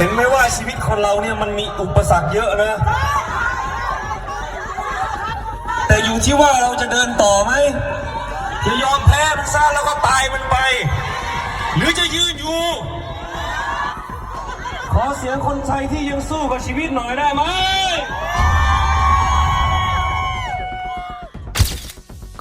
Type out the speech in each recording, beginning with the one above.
เห็นไหมว่าชีวิตคนเราเนี่ยมันมีอุปสรรคเยอะนะ แต่อยู่ที่ว่าเราจะเดินต่อไหม จะยอมแพ้มันซะแล้วก็ตายมันไป หรือจะยืนอยู่ ขอเสียงคนไทยที่ยังสู้กับชีวิตหน่อยได้ไหม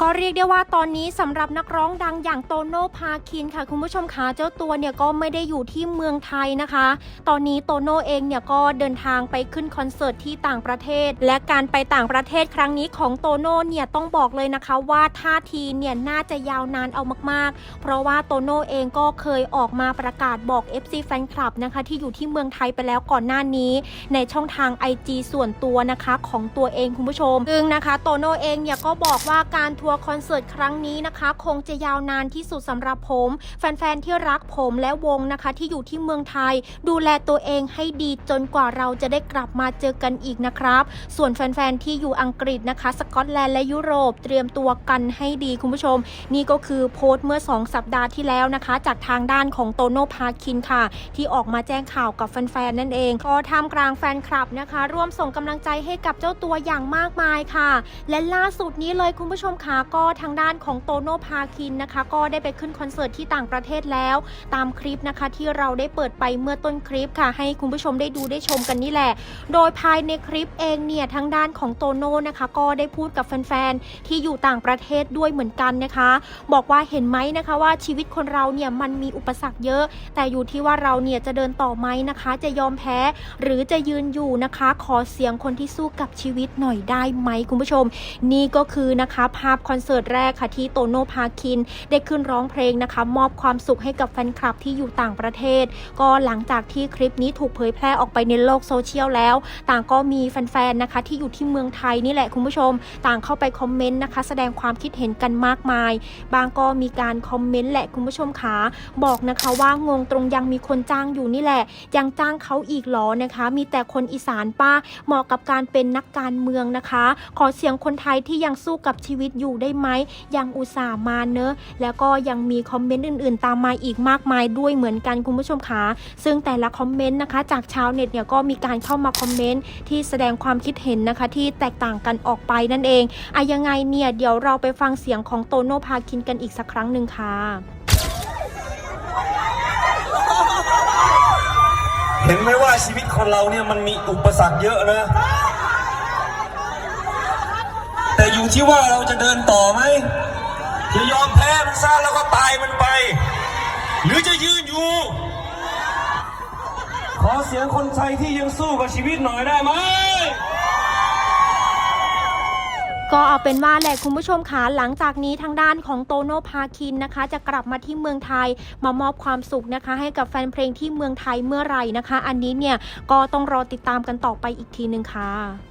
ก็เรียกได้ว่าตอนนี้สำหรับนักร้องดังอย่างโตโน่พาคินค่ะ คุณผู้ชมคะเจ้าตัวเนี่ยก็ไม่ได้อยู่ที่เมืองไทยนะคะ ตอนนี้โตโน่เองเนี่ยก็เดินทางไปขึ้นคอนเสิร์ตที่ต่างประเทศ และการไปต่างประเทศครั้งนี้ของโตโน่เนี่ยต้องบอกเลยนะคะว่าท่าทีเนี่ยน่าจะยาวนานเอามากๆ เพราะว่าโตโน่เองก็เคยออกมาประกาศบอก FC แฟนคลับนะคะที่อยู่ที่เมืองไทยไปแล้วก่อนหน้านี้ ในช่องทาง IG ส่วนตัวนะคะของตัวเองคุณผู้ชมซึ่งนะคะโตโน่เองเนี่ยก็บอกว่าการทัวร์คอนเสิร์ตครั้งนี้นะคะ คงจะยาวนานที่สุดสำหรับผม แฟนๆที่รักผมและวงนะคะ ที่อยู่ที่เมืองไทย ดูแลตัวเองให้ดีจนกว่าเราจะได้กลับมาเจอกันอีกนะครับ ส่วนแฟนๆที่อยู่อังกฤษนะคะ สกอตแลนด์และยุโรปเตรียมตัวกันให้ดีคุณผู้ชม นี่ก็คือโพสต์เมื่อ 2 สัปดาห์ที่แล้วนะคะ จากทางด้านของโตโนพาคินค่ะ ที่ออกมาแจ้งข่าวกับแฟนๆนั่นเองก็ท่ามกลางแฟนคลับนะคะ ร่วมส่งกำลังใจให้กับเจ้าตัวอย่างมากมายค่ะ และล่าสุดนี้เลยคุณผู้ชมค่ะก็ทางด้านของโตโน่พาคินนะคะ ก็ได้ไปขึ้นคอนเสิร์ตที่ต่างประเทศแล้ว ตามคลิปนะคะที่เราได้เปิดไปเมื่อต้นคลิปค่ะ ให้คุณผู้ชมได้ดูได้ชมกันนี่แหละ โดยภายในคลิปเองเนี่ยทางด้านของโตโน่นะคะ ก็ได้พูดกับแฟนๆที่อยู่ต่างประเทศด้วยเหมือนกันนะคะ บอกว่าเห็นไหมนะคะว่าชีวิตคนเราเนี่ยมันมีอุปสรรคเยอะ แต่อยู่ที่ว่าเราเนี่ยจะเดินต่อไหมนะคะ จะยอมแพ้ หรือจะยืนอยู่นะคะ ขอเสียงคนที่สู้กับชีวิตหน่อยได้ไหมคุณผู้ชม นี่ก็คือนะคะภาพคอนเสิร์ตแรกค่ะที่โตโน่พาคิน ได้ขึ้นร้องเพลงนะคะ มอบความสุขให้กับแฟนคลับที่อยู่ต่างประเทศ ก็หลังจากที่คลิปนี้ถูกเผยแพร่ออกไปในโลกโซเชียลแล้ว ต่างก็มีแฟนๆนะคะ ที่อยู่ที่เมืองไทยนี่แหละคุณผู้ชม ต่างเข้าไปคอมเมนต์นะคะ แสดงความคิดเห็นกันมากมาย บางก็มีการคอมเมนต์แหละคุณผู้ชมขาบอกนะคะว่างงตรงยังมีคนจ้างอยู่นี่แหละ ยังจ้างเขาอีกหรอนะคะ มีแต่คนอีสานป้าเหมาะกับการเป็นนักการเมืองนะคะ ขอเสียงคนไทยที่ยังสู้กับชีวิตอยู่ได้ไหมยังอุตส่าห์มาเนอะแล้วก็ยังมีคอมเมนต์อื่นๆ ตามมาอีกมากมายด้วยเหมือนกันคุณผู้ชมคะซึ่งแต่ละคอมเมนต์นะคะ จากชาวเน็ตเนี่ยก็มีการเข้ามาคอมเมนต์ที่แสดงความคิดเห็นนะคะ ที่แตกต่างกันออกไปนั่นเองอะยังไงเนี่ยเดี๋ยวเราไปฟังเสียงของโตโน่พาคินกันอีกสักครั้งหนึ่งค่ะเห็นไหมว่าชีวิตคนเราเนี่ยมันมีอุปสรรคเยอะนะ แต่อยู่ที่ว่าเราจะเดินต่อไหมจะยอมแพ้มันซะแล้วก็ตายมันไป หรือจะยืนอยู่ ขอเสียงคนไทยที่ยังสู้กับชีวิตหน่อยได้ไหมก็เอาเป็นว่าแหละคุณผู้ชมคะหลังจากนี้ทางด้านของโตโน่พาคินนะคะ จะกลับมาที่เมืองไทยมามอบความสุขนะคะ ให้กับแฟนเพลงที่เมืองไทยเมื่อไหร่นะคะ อันนี้เนี่ยก็ต้องรอติดตามกันต่อไปอีกทีหนึ่งค่ะ